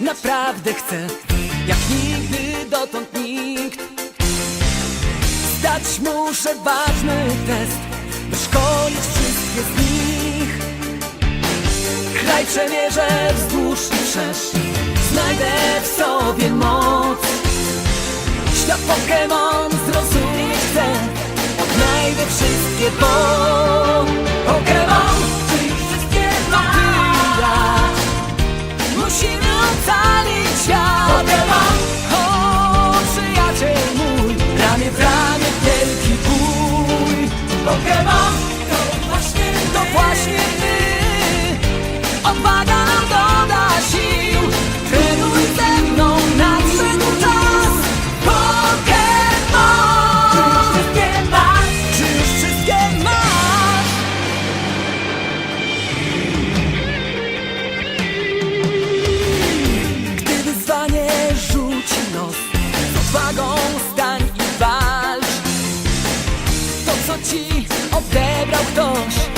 naprawdę chcę Jak nigdy dotąd nikt. Zdać muszę ważny test By szkolić wszystkie z nich. Kraj przemierzę wzdłuż i wszerz Znajdę w sobie moc. Świat Pokémon zrozumieć chcę Odnajdę wszystkie, bo właśnie ty. Odwaga nam doda sił. Trenuj ze mną, nadszedł czas. Pokémon Czy już wszystkie masz? Czy już wszystkie masz? Gdy wyzwanie rzuci nos Z odwagą stań i walcz. To co ci odebrał ktoś